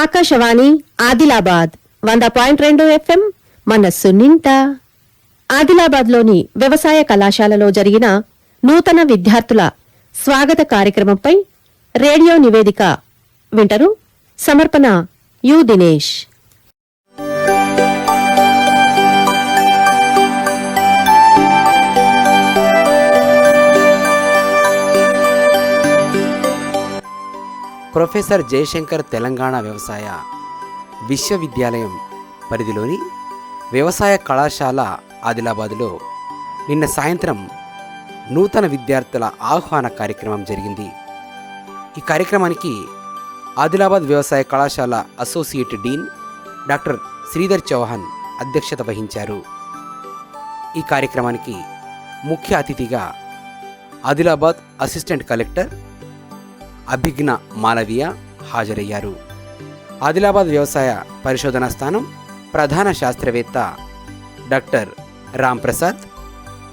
ఆకాశవాణి ఆదిలాబాద్ వంద పాయింట్ రెండు ఎఫ్ఎం మనస్సు నిండా. ఆదిలాబాద్లోని వ్యవసాయ కళాశాలలో జరిగిన నూతన విద్యార్థుల స్వాగత కార్యక్రమంపై రేడియో నివేదిక వింటరు సమర్పణ యు. దినేష్. ప్రొఫెసర్ జయశంకర్ తెలంగాణ వ్యవసాయ విశ్వవిద్యాలయం పరిధిలోని వ్యవసాయ కళాశాల ఆదిలాబాద్లో నిన్న సాయంత్రం నూతన విద్యార్థుల ఆహ్వాన కార్యక్రమం జరిగింది. ఈ కార్యక్రమానికి ఆదిలాబాద్ వ్యవసాయ కళాశాల associate dean doctor Sridhar Chauhan అధ్యక్షత వహించారు. ఈ కార్యక్రమానికి ముఖ్య అతిథిగా ఆదిలాబాద్ అసిస్టెంట్ కలెక్టర్ అభిజ్ఞ మాలవీయ హాజరయ్యారు. ఆదిలాబాద్ వ్యవసాయ పరిశోధనా స్థానం ప్రధాన శాస్త్రవేత్త డాక్టర్ రాంప్రసాద్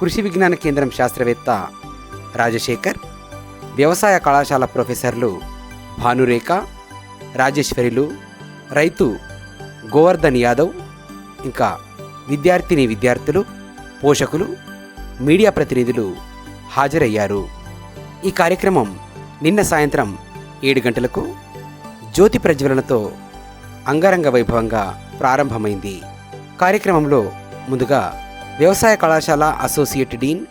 కృషి విజ్ఞాన కేంద్రం శాస్త్రవేత్త రాజశేఖర్ వ్యవసాయ కళాశాల ప్రొఫెసర్లు భానురేఖ రాజేశ్వరిలు రైతు గోవర్ధన్ యాదవ్ ఇంకా విద్యార్థిని విద్యార్థులు పోషకులు మీడియా ప్రతినిధులు హాజరయ్యారు. ఈ కార్యక్రమం నిన్న సాయంత్రం ఏడు గంటలకు జ్యోతి ప్రజ్వలనతో అంగరంగ వైభవంగా ప్రారంభమైంది. కార్యక్రమంలో ముందుగా వ్యవసాయ కళాశాల associate dean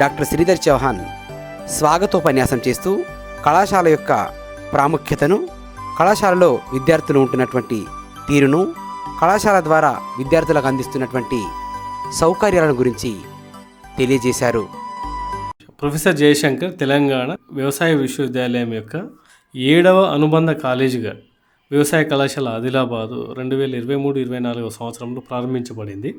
doctor Sridhar Chauhan స్వాగతోపన్యాసం చేస్తూ కళాశాల యొక్క ప్రాముఖ్యతను కళాశాలలో విద్యార్థులు ఉంటున్నటువంటి తీరును కళాశాల ద్వారా విద్యార్థులకు అందిస్తున్నటువంటి సౌకర్యాలను గురించి తెలియజేశారు. ప్రొఫెసర్ జయశంకర్ తెలంగాణ వ్యవసాయ విశ్వవిద్యాలయం యొక్క ఏడవ అనుబంధ కాలేజీగా వ్యవసాయ కళాశాల ఆదిలాబాదు రెండు వేల ఇరవై మూడు ఇరవై నాలుగవ సంవత్సరంలో ప్రారంభించబడింది.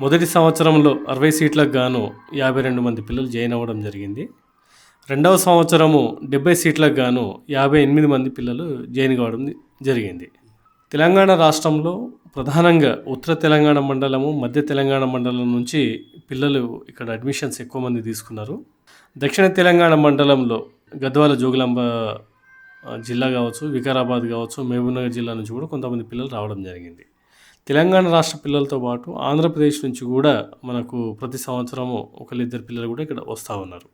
మొదటి సంవత్సరంలో అరవై సీట్లకు గాను యాభై రెండు మంది పిల్లలు జాయిన్ అవ్వడం జరిగింది. రెండవ సంవత్సరము డెబ్బై సీట్లకు గాను యాభై ఎనిమిది మంది పిల్లలు జాయిన్ కావడం జరిగింది. తెలంగాణ రాష్ట్రంలో ప్రధానంగా ఉత్తర తెలంగాణ మండలము మధ్య తెలంగాణ మండలం నుంచి పిల్లలు ఇక్కడ అడ్మిషన్స్ ఎక్కువ మంది తీసుకున్నారు. దక్షిణ తెలంగాణ మండలంలో గద్వాల జోగులాంబ జిల్లా కావచ్చు వికారాబాద్ కావచ్చు మహబూబ్నగర్ జిల్లా నుంచి కూడా కొంతమంది పిల్లలు రావడం జరిగింది. తెలంగాణ రాష్ట్ర పిల్లలతో పాటు ఆంధ్రప్రదేశ్ నుంచి కూడా మనకు ప్రతి సంవత్సరము ఒకళ్ళిద్దరు పిల్లలు కూడా ఇక్కడ వస్తూ ఉన్నారు.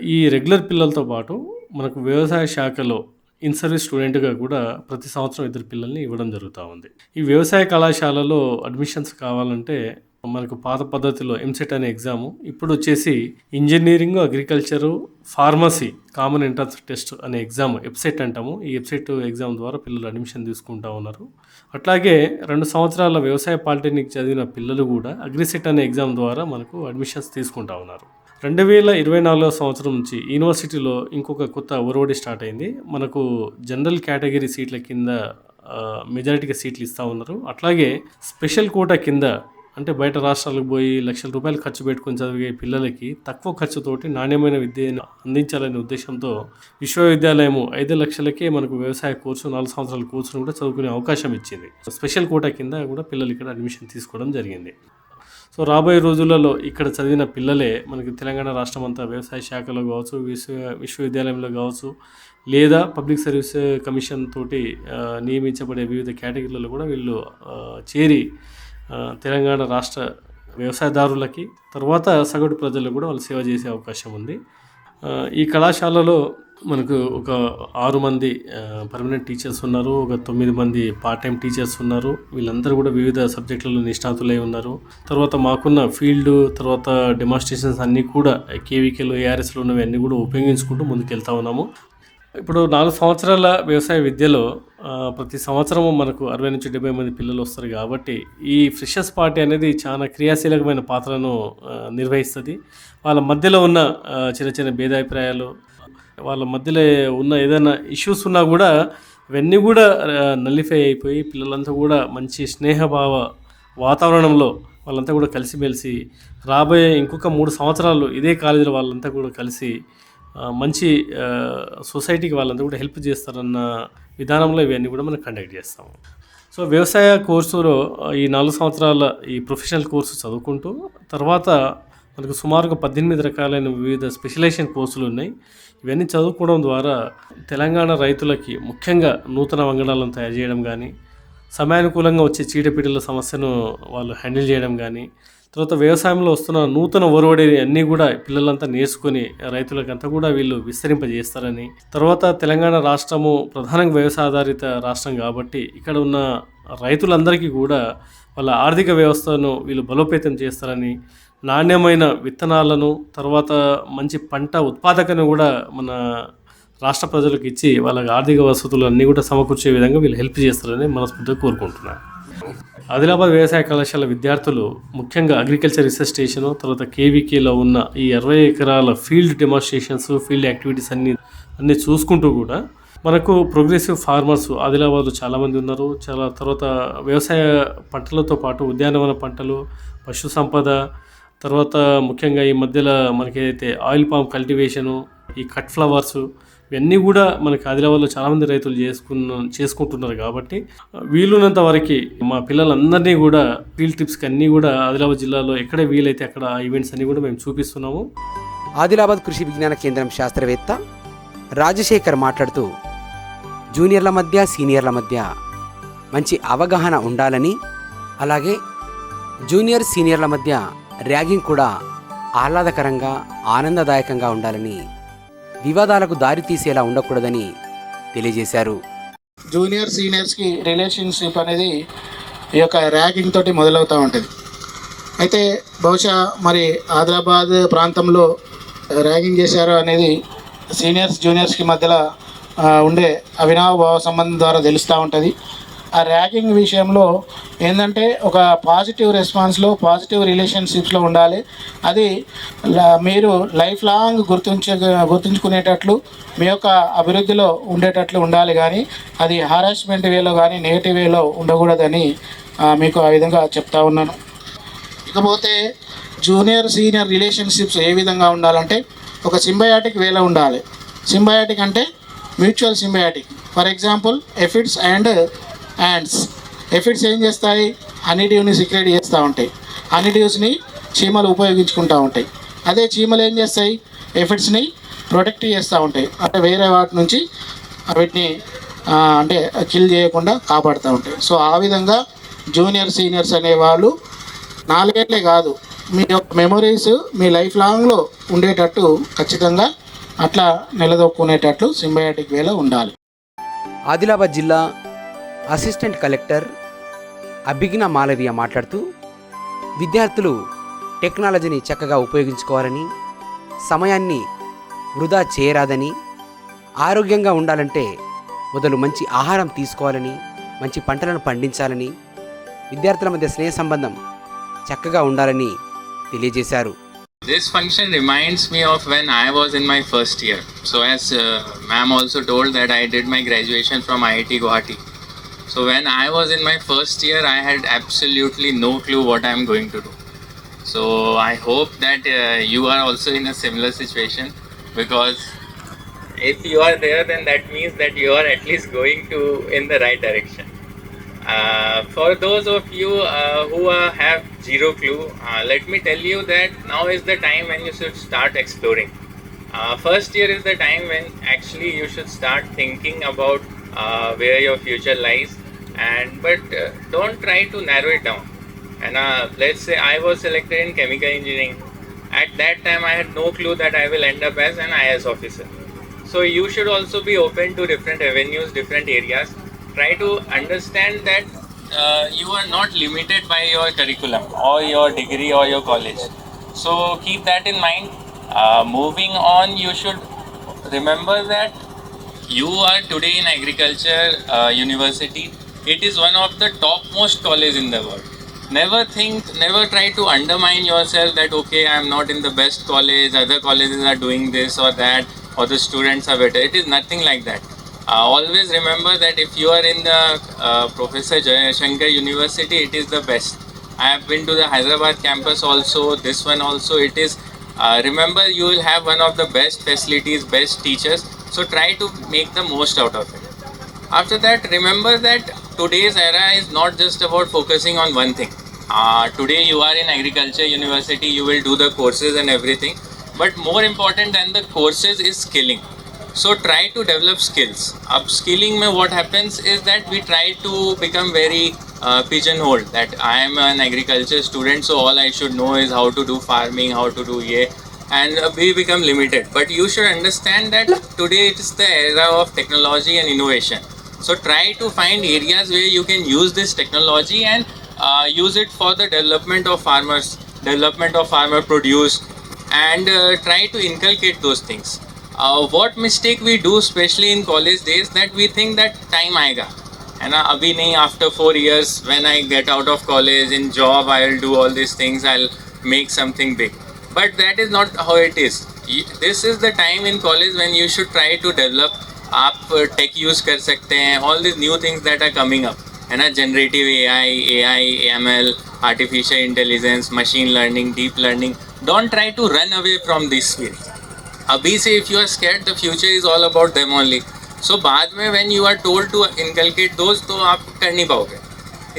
ఈ రెగ్యులర్ పిల్లలతో పాటు మనకు వ్యవసాయ శాఖలో ఇన్ సర్వీస్ స్టూడెంట్గా కూడా ప్రతి సంవత్సరం ఇద్దరు పిల్లల్ని ఇవ్వడం జరుగుతూ ఉంది. ఈ వ్యవసాయ కళాశాలలో అడ్మిషన్స్ కావాలంటే మనకు పాత పద్ధతిలో ఎంసెట్ అనే ఎగ్జాము ఇప్పుడు వచ్చేసి engineering agriculture pharmacy common entrance test అనే ఎగ్జామ్ వెబ్సైట్ అంటాము. ఈ వెబ్సైట్ ఎగ్జామ్ ద్వారా పిల్లలు అడ్మిషన్ తీసుకుంటా ఉన్నారు. అట్లాగే రెండు సంవత్సరాల వ్యవసాయ పాలిటెక్నిక్ చదివిన పిల్లలు కూడా అగ్రిసెట్ అనే ఎగ్జామ్ ద్వారా మనకు అడ్మిషన్స్ తీసుకుంటా ఉన్నారు. రెండు వేల ఇరవై నాలుగో సంవత్సరం నుంచి యూనివర్సిటీలో ఇంకొక కొత్త ఒరవడి స్టార్ట్ అయింది. మనకు జనరల్ కేటగిరీ సీట్ల కింద మెజారిటీగా సీట్లు ఇస్తూ ఉన్నారు. అట్లాగే స్పెషల్ కోటా కింద అంటే బయట రాష్ట్రాలకు పోయి లక్షల రూపాయలు ఖర్చు పెట్టుకొని చదివే పిల్లలకి తక్కువ ఖర్చుతోటి నాణ్యమైన విద్యను అందించాలనే ఉద్దేశంతో విశ్వవిద్యాలయము ఐదు లక్షలకే మనకు వ్యవసాయ కోర్సు నాలుగు సంవత్సరాల కోర్సును కూడా చదువుకునే అవకాశం ఇచ్చింది. స్పెషల్ కోటా కింద కూడా పిల్లలు ఇక్కడ అడ్మిషన్ తీసుకోవడం జరిగింది. సో రాబోయే రోజులలో ఇక్కడ చదివిన పిల్లలే మనకి తెలంగాణ రాష్ట్రం అంతా వ్యవసాయ శాఖలో కావచ్చు విశ్వ విశ్వవిద్యాలయంలో కావచ్చు లేదా పబ్లిక్ సర్వీస్ కమిషన్ తోటి నియమించబడే వివిధ కేటగిరీలలో కూడా వీళ్ళు చేరి తెలంగాణ రాష్ట్ర వ్యవసాయదారులకి తర్వాత సగటు ప్రజలకు కూడా వాళ్ళు సేవ చేసే అవకాశం ఉంది. ఈ కళాశాలలో మనకు ఒక ఆరు మంది పర్మనెంట్ టీచర్స్ ఉన్నారు ఒక తొమ్మిది మంది పార్ట్ టైం టీచర్స్ ఉన్నారు. వీళ్ళందరూ కూడా వివిధ సబ్జెక్టులలో నిష్ణాతులై ఉన్నారు. తర్వాత మాకున్న ఫీల్డ్ తర్వాత డెమాన్స్ట్రేషన్స్ అన్నీ కూడా కేవీకేలు ఏఆర్ఎస్లు ఉన్నవి అన్నీ కూడా ఉపయోగించుకుంటూ ముందుకెళ్తా ఉన్నాము. ఇప్పుడు నాలుగు సంవత్సరాల వ్యవసాయ విద్యలో ప్రతి సంవత్సరము మనకు అరవై నుంచి డెబ్బై మంది పిల్లలు వస్తారు కాబట్టి ఈ ఫ్రెషర్స్ పార్టీ అనేది చాలా క్రియాశీలకమైన పాత్రను నిర్వహిస్తుంది. వాళ్ళ మధ్యలో ఉన్న చిన్న చిన్న భేదాభిప్రాయాలు వాళ్ళ మధ్యలో ఉన్న ఏదైనా ఇష్యూస్ ఉన్నా కూడా ఇవన్నీ కూడా నల్లిఫై అయిపోయి పిల్లలంతా కూడా మంచి స్నేహభావ వాతావరణంలో వాళ్ళంతా కూడా కలిసిమెలిసి రాబోయే ఇంకొక మూడు సంవత్సరాలు ఇదే కాలేజీలో వాళ్ళంతా కూడా కలిసి మంచి సొసైటీకి వాళ్ళంతా కూడా హెల్ప్ చేస్తారన్న విధానంలో ఇవన్నీ కూడా మనం కండక్ట్ చేస్తాము. సో వ్యవసాయ కోర్సులో ఈ నాలుగు సంవత్సరాల ఈ ప్రొఫెషనల్ కోర్సు చదువుకుంటూ తర్వాత మనకు సుమారుగా పద్దెనిమిది రకాలైన వివిధ స్పెషలైజేషన్ కోర్సులు ఉన్నాయి. ఇవన్నీ చదువుకోవడం ద్వారా తెలంగాణ రైతులకి ముఖ్యంగా నూతన వంగడాలను తయారు చేయడం కానీ సమయానుకూలంగా వచ్చే చీడపీడల సమస్యను వాళ్ళు హ్యాండిల్ చేయడం కానీ తర్వాత వ్యవసాయంలో వస్తున్న నూతన ఒరవడి అన్నీ కూడా పిల్లలంతా నేర్చుకొని రైతులకంతా కూడా వీళ్ళు విస్తరింపజేస్తారని. తర్వాత తెలంగాణ రాష్ట్రము ప్రధానంగా వ్యవసాయ ఆధారిత రాష్ట్రం కాబట్టి ఇక్కడ ఉన్న రైతులందరికీ కూడా వాళ్ళ ఆర్థిక వ్యవస్థను వీళ్ళు బలోపేతం చేస్తారని నాణ్యమైన విత్తనాలను తర్వాత మంచి పంట ఉత్పాదకను కూడా మన రాష్ట్ర ప్రజలకు ఇచ్చి వాళ్ళకి ఆర్థిక వసతులు అన్నీ కూడా సమకూర్చే విధంగా వీళ్ళు హెల్ప్ చేస్తారని మనస్ఫూర్తిగా కోరుకుంటున్నాను. ఆదిలాబాద్ వ్యవసాయ కళాశాల విద్యార్థులు ముఖ్యంగా అగ్రికల్చర్ రీసెర్చ్ స్టేషన్ తర్వాత కేవీకేలో ఉన్న ఈ అరవై ఎకరాల ఫీల్డ్ డెమాన్స్ట్రేషన్స్ ఫీల్డ్ యాక్టివిటీస్ అన్ని అన్నీ చూసుకుంటూ కూడా మనకు ప్రోగ్రెసివ్ ఫార్మర్స్ ఆదిలాబాద్లో చాలామంది ఉన్నారు. చాలా తర్వాత వ్యవసాయ పంటలతో పాటు ఉద్యానవన పంటలు పశు సంపద తర్వాత ముఖ్యంగా ఈ మధ్యలో మనకి ఏదైతే ఆయిల్ పామ్ కల్టివేషను ఈ కట్ ఫ్లవర్స్ ఇవన్నీ కూడా మనకి ఆదిలాబాద్లో చాలామంది రైతులు చేసుకున్న చేసుకుంటున్నారు కాబట్టి వీలున్నంత వరకు మా పిల్లలందరినీ కూడా ఫీల్డ్ ట్రిప్స్కి అన్నీ కూడా ఆదిలాబాద్ జిల్లాలో ఎక్కడ వీలైతే అక్కడ ఈవెంట్స్ అన్నీ కూడా మేము చూపిస్తున్నాము. ఆదిలాబాద్ కృషి విజ్ఞాన కేంద్రం శాస్త్రవేత్త రాజశేఖర్ మాట్లాడుతూ జూనియర్ల మధ్య సీనియర్ల మధ్య మంచి అవగాహన ఉండాలని అలాగే జూనియర్ సీనియర్ల మధ్య ర్యాగింగ్ కూడా ఆహ్లాదకరంగా ఆనందదాయకంగా ఉండాలని వివాదాలకు దారితీసేలా ఉండకూడదని తెలియజేశారు. జూనియర్ సీనియర్స్కి రిలేషన్షిప్ అనేది ఈ యొక్క ర్యాగింగ్ తోటి మొదలవుతూ ఉంటుంది. అయితే బహుశా మరి ఆదిలాబాద్ ప్రాంతంలో ర్యాగింగ్ చేశారు అనేది సీనియర్స్ జూనియర్స్కి మధ్యలో ఉండే ఉండే అవినాభావ సంబంధం ద్వారా తెలుస్తూ ఉంటుంది. ఆ ర్యాగింగ్ విషయంలో ఏంటంటే ఒక పాజిటివ్ రెస్పాన్స్లో పాజిటివ్ రిలేషన్షిప్స్లో ఉండాలి. అది ల- మీరు లైఫ్ లాంగ్ గుర్తుంచే గుర్తుంచుకునేటట్లు మీ యొక్క అభివృద్ధిలో ఉండేటట్లు ఉండాలి కానీ అది హారాస్మెంట్ వేలో కానీ నెగిటివ్ వేలో ఉండకూడదని మీకు ఆ విధంగా చెప్తా ఉన్నాను. ఇకపోతే జూనియర్ సీనియర్ రిలేషన్షిప్స్ ఏ విధంగా ఉండాలంటే ఒక సింబయాటిక్ వేలో ఉండాలి. సింబయాటిక్ అంటే mutual symbiotic for example aphids and ants aphids ఏం చేస్తాయి? హనీడ్యూని సిక్రేట్ చేస్తూ ఉంటాయి. హనీడ్యూస్ని చీమలు ఉపయోగించుకుంటూ ఉంటాయి. అదే చీమలు ఏం చేస్తాయి? ఎఫిడ్స్ని ప్రొటెక్ట్ చేస్తూ ఉంటాయి. అంటే వేరే వాటి నుంచి వీటిని అంటే కిల్ చేయకుండా కాపాడుతూ ఉంటాయి. సో ఆ విధంగా జూనియర్ సీనియర్స్ అనేవాళ్ళు నాలుగేళ్ళే కాదు మీ యొక్క మెమొరీస్ మీ లైఫ్ లాంగ్లో ఉండేటట్టు ఖచ్చితంగా అట్లా నిలదొక్కునేటట్లు సింబయాటిక్ వేలో ఉండాలి. ఆదిలాబాద్ జిల్లా అసిస్టెంట్ కలెక్టర్ అభిజ్ఞ మాలవీయ మాట్లాడుతూ విద్యార్థులు టెక్నాలజీని చక్కగా ఉపయోగించుకోవాలని సమయాన్ని వృధా చేయరాదని ఆరోగ్యంగా ఉండాలంటే మొదలు మంచి ఆహారం తీసుకోవాలని మంచి పంటలను పండించాలని విద్యార్థుల మధ్య స్నేహ సంబంధం చక్కగా ఉండాలని తెలియజేశారు This function reminds me of when I was in my first year. So, as uh, ma'am also told that I did my graduation from IIT Guwahati. So, when I was in my first year, I had absolutely no clue what I'm going to do. So, I hope that uh, you are also in a similar situation because if you are there, then that means that you are at least going to in the right direction. Uh, for those of you uh, who have zero clue, uh, let me tell you that now is the time when you should start exploring. Uh, first year is the time when actually you should start thinking about uh, where your future lies, and but uh, don't try to narrow it down. And uh, let's say I was selected in chemical engineering. At that time, I had no clue that I will end up as an IS officer. So you should also be open to different avenues, different areas. Try to understand that uh, you are not limited by your curriculum or your degree or your college. So keep that in mind. Uh, moving on, you should remember that you are today in agriculture uh, university. It is one of the topmost college in the world. Never think, never try to undermine yourself that okay, I am not in the best college. Other colleges are doing this or that, or the students are better. It is nothing like that. Uh, always remember that if you are in the uh, Professor Jayashankar University, it is the best. I have been to the Hyderabad campus also. This one also. It is. Uh, remember, you will have one of the best facilities, best teachers. So try to make the most out of it. After that, remember that today's era is not just about focusing on one thing. Uh, today you are in agriculture university, you will do the courses and everything. But more important than the courses is skilling. So try to develop skills. Upskilling mein what happens is that we try to become very uh, pigeonholed. That I am an agriculture student, so all I should know is how to do farming, how to do yeah, and we become limited. But you should understand that today it is the era of technology and innovation. So try to find areas where you can use this technology and uh, use it for the development of farmers, development of farmer produce, and uh, try to inculcate those things. Uh, what mistake we do, especially in college days, that we think that time aega. है ना अभी नहीं after four years when I get out of college in job I will do all this things I will make something big but that is not how it is this is the time in college when you should try to develop आप tech use कर सकते हैं all this new things that are coming up है ना? Generative A I A I M L artificial intelligence machine learning deep learning don't try to run away from this field अभी से if you are scared the future is all about them only so बाद में when you are told to inculcate those तो आप कर नहीं पाओगे।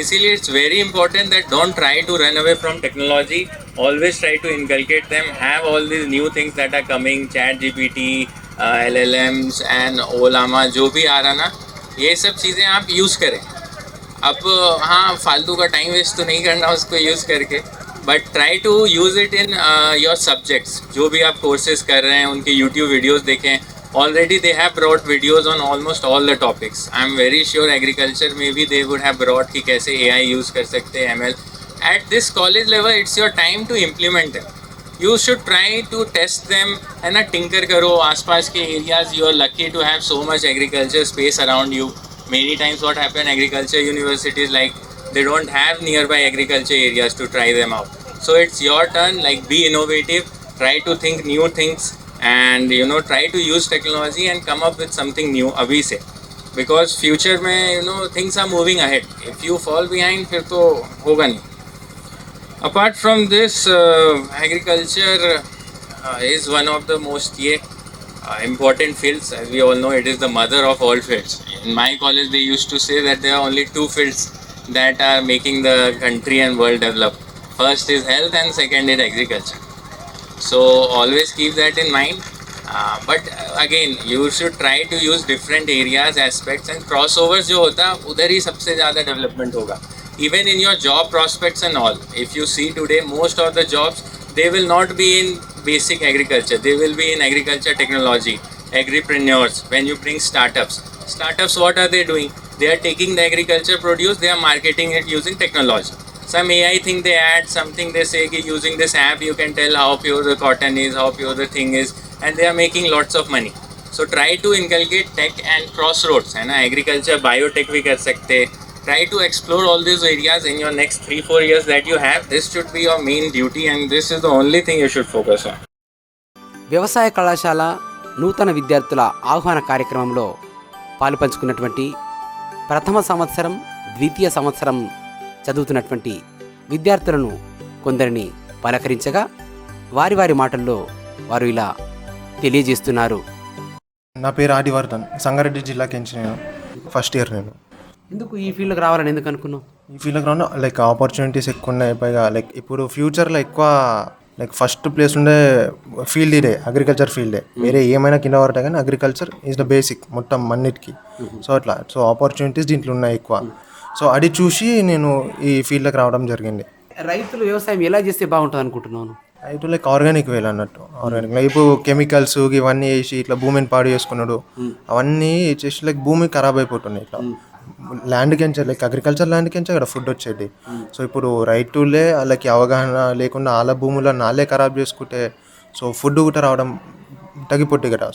इसीलिए it's very important that don't try to run away from technology always try to inculcate them have all this new things that are coming chat G P T L L Ms and Ollama, जो भी आ रहा ना, ये सब चीज़ें आप use करें। अब हाँ फालतू का टाइम वेस्ट तो नहीं करना उसको यूज़ करके but try to use it in your subjects जो भी आप कोर्सेज कर रहे हैं, उनके यूट्यूब वीडियोस देखें। Already they have broad videos on almost all the topics I am very sure agriculture में भी दे वुड हैव ब्रॉड कि कैसे ए आई यूज़ कर सकते हैं M L at this college level it's your time to implement them you should try to test them है ना? Tinker करो, आसपास के areas you are lucky to have so much agriculture space around you many times what happen agriculture universities like they don't have nearby agriculture areas to try them out so it's your turn like be innovative try to think new things and you know try to use technology and come up with something new अभी से. Because future में you know things are moving ahead if you fall behind फिर तो होगा नहीं. Apart from this uh, agriculture uh, is one of the most ये uh, important fields. As we all know, it is the mother of all fields. In my college, they used to say that there are only two fields that are making the country and world develop. First is health, and second is agriculture. So always keep that in mind. Uh, but uh, again, you should try to use different areas, aspects, and crossovers. जो होता है उधर ही सबसे ज़्यादा development होगा. Even in your job prospects and all, if you see today, most of the jobs they will not be in basic agriculture. They will be in agriculture technology, agripreneurs. When you bring startups, startups, what are they doing? They are taking the agriculture produce, they are marketing it using technology. Some AI thing they add, something they say कि using this app you can tell how pure the cotton is, how pure the thing is, and they are making lots of money. So try to inculcate tech and crossroads है ना agriculture biotech भी कर सकते try to explore all these areas in your next three four years that you have. This should be your main duty and this is the only thing you should focus on. వ్యవసాయ కళాశాల నూతన విద్యార్థుల ఆహ్వాన కార్యక్రమంలో పాలుపంచుకున్నటువంటి ప్రథమ సంవత్సరం ద్వితీయ సంవత్సరం చదువుతున్నటువంటి విద్యార్థులను కొందరిని పలకరించగా వారి వారి మాటల్లో వారు ఇలా తెలియజేస్తున్నారు. నా పేరు ఆదివర్ధన్ సంగారెడ్డి జిల్లాకి నేను ఫస్ట్ ఇయర్ నేను. ఎందుకు ఈ ఫీల్డ్కి రావాలని ఎందుకు అనుకున్నావు? ఈ ఫీల్డ్కి రాను లైక్ ఆపర్చునిటీస్ ఎక్కువ ఉన్నాయి పైగా లైక్ ఇప్పుడు ఫ్యూచర్లో ఎక్కువ లైక్ ఫస్ట్ ప్లేస్ ఉండే ఫీల్డ్ ఇదే అగ్రికల్చర్ ఫీల్డే వేరే ఏమైనా కింద పడతాయి కానీ అగ్రికల్చర్ ఈజ్ ద బేసిక్ మొత్తం అన్నిటికీ. సో అట్లా. సో ఆపర్చునిటీస్ దీంట్లో ఉన్నాయి ఎక్కువ. సో అది చూసి నేను ఈ ఫీల్డ్కి రావడం జరిగింది. రైతులు వ్యవసాయం ఎలా చేస్తే బాగుంటుంది అనుకుంటున్నాను అయితే లైక్ ఆర్గానిక్ వేలు అన్నట్టు. ఆర్గానిక్ లైక్ ఇప్పుడు కెమికల్స్ ఇవన్నీ వేసి ఇట్లా భూమిని పాడు చేసుకున్నాడు. అవన్నీ చేసి లైక్ భూమి ఖరాబ్ అయిపోతున్నాయి ఇట్లా. ల్యాండ్ కెంచే లైక్ అగ్రికల్చర్ ల్యాండ్ కెంచే అక్కడ ఫుడ్ వచ్చేది. సో ఇప్పుడు రైతులే వాళ్ళకి అవగాహన లేకుండా వాళ్ళ భూములను నాలే ఖరాబ్ చేసుకుంటే సో ఫుడ్ కూడా రావడం తగ్గిపోతుంది కదా.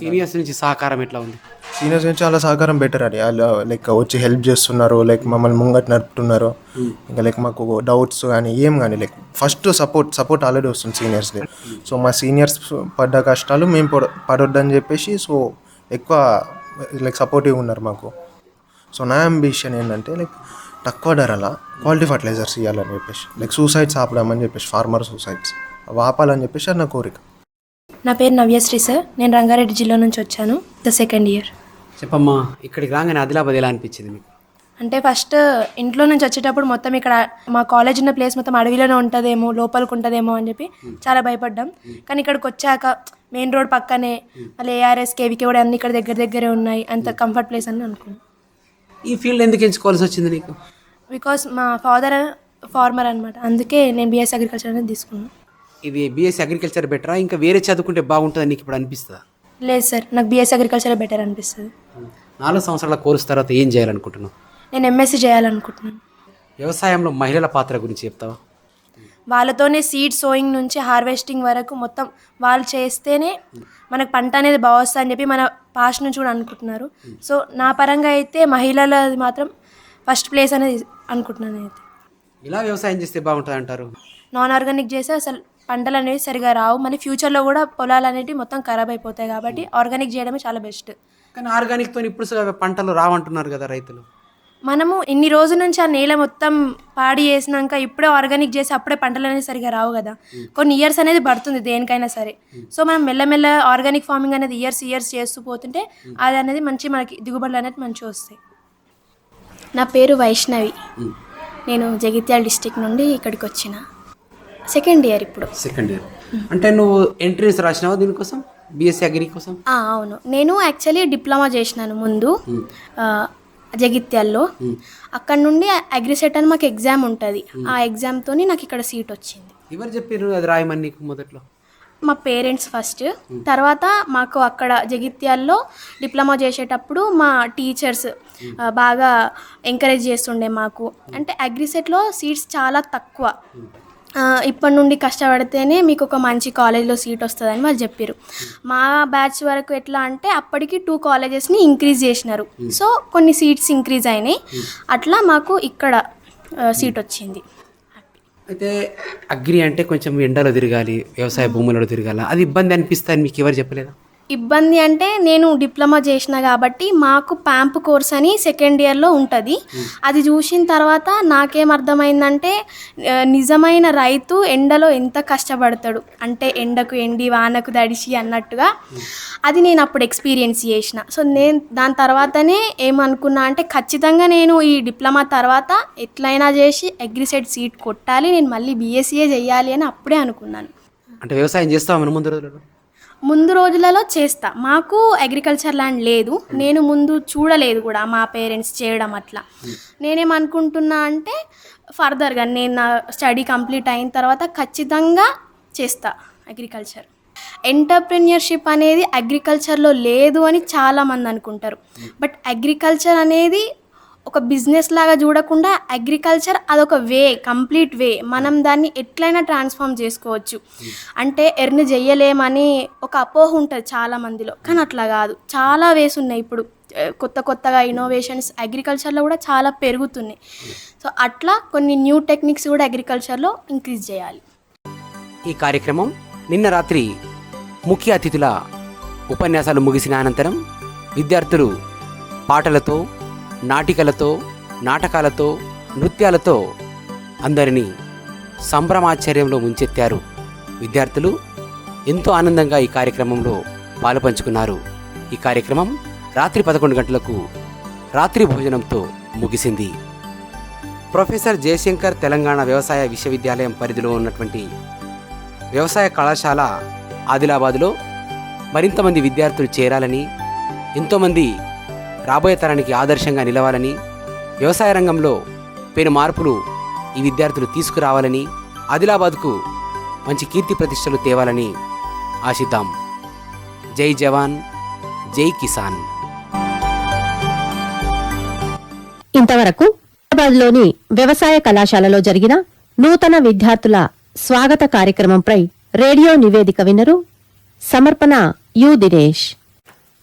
సీనియర్స్ నుంచి సహకారం ఎట్లా ఉంది? సీనియర్స్ నుంచి చాలా సహకారం బెటర్ అది వాళ్ళు లైక్ వచ్చి హెల్ప్ చేస్తున్నారు లైక్ మమ్మల్ని ముంగట్ నడుపుతున్నారు. ఇంకా లైక్ మాకు డౌట్స్ కానీ ఏం కానీ like first support support already వస్తుంది సీనియర్స్ది సో మా సీనియర్స్ పడ్డ కష్టాలు మేము పడ పడొద్దని చెప్పేసి సో ఎక్కువ లైక్ సపోర్టివ్ ఉన్నారు మాకు. సో నా అంబిషన్ ఏంటంటే లైక్ తక్కువ ధరల క్వాలిటీ ఫర్టిలైజర్స్ ఇవ్వాలని చెప్పేసి లైక్ సూసైడ్స్ ఆపడామని చెప్పేసి ఫార్మర్ సూసైడ్స్ అవి ఆపాలని చెప్పేసి అది నా కోరిక. నా పేరు నవ్యశ్రీ సార్. నేను రంగారెడ్డి జిల్లా నుంచి వచ్చాను ద సెకండ్ ఇయర్ చెప్పమ్మా ఇక్కడికి రాగానే ఆదిలాబాద్ ఎలా అనిపించింది మీకు? అంటే ఫస్ట్ ఇంట్లో నుంచి వచ్చేటప్పుడు మొత్తం ఇక్కడ మా కాలేజ్ ఉన్న ప్లేస్ మొత్తం అడవిలోనే ఉంటుందేమో లోపలికి ఉంటుందేమో అని చెప్పి చాలా భయపడ్డాం. కానీ ఇక్కడికి వచ్చాక మెయిన్ రోడ్ పక్కనే మళ్ళీ ఏఆర్ఎస్ కేవీకే కూడా అన్ని ఇక్కడ దగ్గర దగ్గరే ఉన్నాయి అంత కంఫర్ట్ ప్లేస్ అని అనుకున్నాం. ఈ ఫీల్డ్ ఎందుకు ఎంచుకోవాల్సి వచ్చింది నీకు? బికాస్ మా ఫాదర్ ఫార్మర్ అనమాట అందుకే నేను బీఎస్ అగ్రికల్చర్ అనేది తీసుకున్నాను ఇది బీఎస్సీ అగ్రికల్చర్ బెటరా? ఇంకా వేరే చదువుకుంటే బాగుంటుందని నీకు ఇప్పుడు అనిపిస్తుందా? లేదు సార్ నాకు బీఎస్ అగ్రికల్చర్ బెటర్ అనిపిస్తుంది. నాలుగు సంవత్సరాల కోర్సు తర్వాత ఏం చేయాలనుకుంటున్నావు? నేను ఎంఎస్సీ చేయాలనుకుంటున్నాను. వ్యవసాయంలో మహిళల పాత్ర గురించి చెప్తావా? వాళ్ళతోనే సీడ్ సోయింగ్ నుంచి హార్వెస్టింగ్ వరకు మొత్తం వాళ్ళు చేస్తేనే మనకు పంట అనేది బాగా వస్తుంది అని చెప్పి మన పాస్ట్ నుంచి కూడా అనుకుంటున్నారు. సో నా పరంగా అయితే మహిళలది మాత్రం ఫస్ట్ ప్లేస్ అనేది అనుకుంటున్నాను అయితే. ఇలా వ్యవసాయం చేస్తే బాగుంటుంది అంటారు? నాన్ ఆర్గానిక్ చేస్తే అసలు పంటలు అనేవి సరిగా రావు. మళ్ళీ ఫ్యూచర్లో కూడా పొలాలు అనేవి మొత్తం ఖరాబ్ అయిపోతాయి కాబట్టి ఆర్గానిక్ చేయడమే చాలా బెస్ట్ కానీ ఆర్గానిక్తో ఇప్పుడు పంటలు రావంటున్నారు కదా రైతులు. మనము ఇన్ని రోజుల నుంచి ఆ నేల మొత్తం పాడి చేసినాక ఇప్పుడే ఆర్గానిక్ చేసి అప్పుడే పంటలు అనేది సరిగా రావు కదా. కొన్ని ఇయర్స్ అనేది పడుతుంది దేనికైనా సరే. సో మనం మెల్లమెల్ల ఆర్గానిక్ ఫార్మింగ్ అనేది ఇయర్స్ ఇయర్స్ చేస్తూ పోతుంటే అది అనేది మంచి మనకి దిగుబడులు అనేది మంచిగా వస్తాయి. నా పేరు వైష్ణవి. నేను జగిత్యాల డిస్టిక్ నుండి ఇక్కడికి వచ్చిన సెకండ్ ఇయర్ ఇప్పుడు. సెకండ్ ఇయర్ అంటే నువ్వు ఎంట్రీస్ రాసినావా దీనికోసం? బీఎస్సీ అగ్రి కోసం? ఆ, అవును. నేను యాక్చువల్లీ డిప్లొమా చేసినాను ముందు. ఆ, జగిత్యాల్లో. అక్కడ నుండి అగ్రిసెట్ అని మాకు ఎగ్జామ్ ఉంటుంది. ఆ ఎగ్జామ్తోని నాకు ఇక్కడ సీట్ వచ్చింది. ఎవరు చెప్పారు అది రాయమని నీకు మొదట్లో? మా పేరెంట్స్ ఫస్ట్. తర్వాత మాకు అక్కడ జగిత్యాల్లో డిప్లొమా చేసేటప్పుడు మా టీచర్స్ బాగా ఎంకరేజ్ చేస్తుండే మాకు. అంటే అగ్రిసెట్లో సీట్స్ చాలా తక్కువ. ఇప్పటి నుండి కష్టపడితేనే మీకు ఒక మంచి కాలేజ్లో సీట్ వస్తుందని వాళ్ళు చెప్పారు మా బ్యాచ్ వరకు ఎట్లా అంటే అప్పటికి టూ కాలేజెస్ని ఇంక్రీజ్ చేసినారు. సో కొన్ని సీట్స్ ఇంక్రీజ్ అయినాయి. అట్లా మాకు ఇక్కడ సీట్ వచ్చింది. అయితే అగ్రి అంటే కొంచెం ఎండలో తిరగాలి వ్యవసాయ భూములలో తిరగాలి? అది ఇబ్బంది అనిపిస్తుంది మీకు ఎవరు చెప్పలేదా? ఇబ్బంది అంటే నేను డిప్లొమా చేసిన కాబట్టి మాకు ప్యాంప్ కోర్స్ అని సెకండ్ ఇయర్లో ఉంటుంది. అది చూసిన తర్వాత నాకేం అర్థమైందంటే నిజమైన రైతు ఎండలో ఎంత కష్టపడతాడు. అంటే ఎండకు ఎండి వానకు దడిచి అన్నట్టుగా. అది నేను అప్పుడు ఎక్స్పీరియన్స్ చేసిన. సో నేను దాని తర్వాతనే ఏమనుకున్నా అంటే ఖచ్చితంగా నేను ఈ డిప్లొమా తర్వాత ఎట్లయినా చేసి అగ్రిసెట్ సీట్ కొట్టాలి. నేను మళ్ళీ బీఎస్సీఏ చేయాలి అని అప్పుడే అనుకున్నాను. అంటే వ్యవసాయం చేస్తావా ముందు రోజులలో? ముందు రోజులలో చేస్తా. మాకు అగ్రికల్చర్ ల్యాండ్ లేదు. నేను ముందు చూడలేదు కూడా మా పేరెంట్స్ చేయడం అట్లా. నేనేమనుకుంటున్నా అంటే ఫర్దర్గా నేను నా స్టడీ కంప్లీట్ అయిన తర్వాత ఖచ్చితంగా చేస్తా అగ్రికల్చర్ ఎంటర్ప్రెన్యూర్షిప్ అనేది అగ్రికల్చర్లో లేదు అని చాలామంది అనుకుంటారు. బట్ అగ్రికల్చర్ అనేది ఒక బిజినెస్ లాగా చూడకుండా అగ్రికల్చర్ అదొక వే కంప్లీట్ వే. మనం దాన్ని ఎట్లయినా ట్రాన్స్ఫార్మ్ చేసుకోవచ్చు. అంటే ఎర్న్ చెయ్యలేమని ఒక అపోహ ఉంటుంది చాలా మందిలో. కానీ అట్లా కాదు. చాలా వేస్ ఉన్నాయి ఇప్పుడు. కొత్త కొత్తగా ఇన్నోవేషన్స్ అగ్రికల్చర్లో కూడా చాలా పెరుగుతున్నాయి. సో అట్లా కొన్ని న్యూ టెక్నిక్స్ కూడా అగ్రికల్చర్లో ఇంక్రీజ్ చేయాలి ఈ కార్యక్రమం నిన్న రాత్రి ముఖ్య అతిథుల ఉపన్యాసాలు ముగిసిన అనంతరం విద్యార్థులు పాటలతో నాటికలతో నాటకాలతో నృత్యాలతో అందరినీ సంభ్రమాశ్చర్యంలో ముంచెత్తారు. విద్యార్థులు ఎంతో ఆనందంగా ఈ కార్యక్రమంలో పాలుపంచుకున్నారు. ఈ కార్యక్రమం రాత్రి పదకొండు గంటలకు రాత్రి భోజనంతో ముగిసింది. ప్రొఫెసర్ జయశంకర్ తెలంగాణ వ్యవసాయ విశ్వవిద్యాలయం పరిధిలో ఉన్నటువంటి వ్యవసాయ కళాశాల ఆదిలాబాదులో మరింతమంది విద్యార్థులు చేరాలని ఎంతోమంది రాబోయే తరానికి ఆదర్శంగా నిలవాలని వ్యవసాయ రంగంలో పెను మార్పులు ఈ విద్యార్థులు తీసుకురావాలని ఆదిలాబాద్కు మంచి కీర్తి ప్రతిష్టలు తేవాలని ఆశిద్దాం. జై జవాన్ జై కిసాన్. ఇంతవరకు హైదరాబాద్లోని వ్యవసాయ కళాశాలలో జరిగిన నూతన విద్యార్థుల స్వాగత కార్యక్రమంపై రేడియో నివేదిక విన్నరు సమర్పణ యు. దినేష్.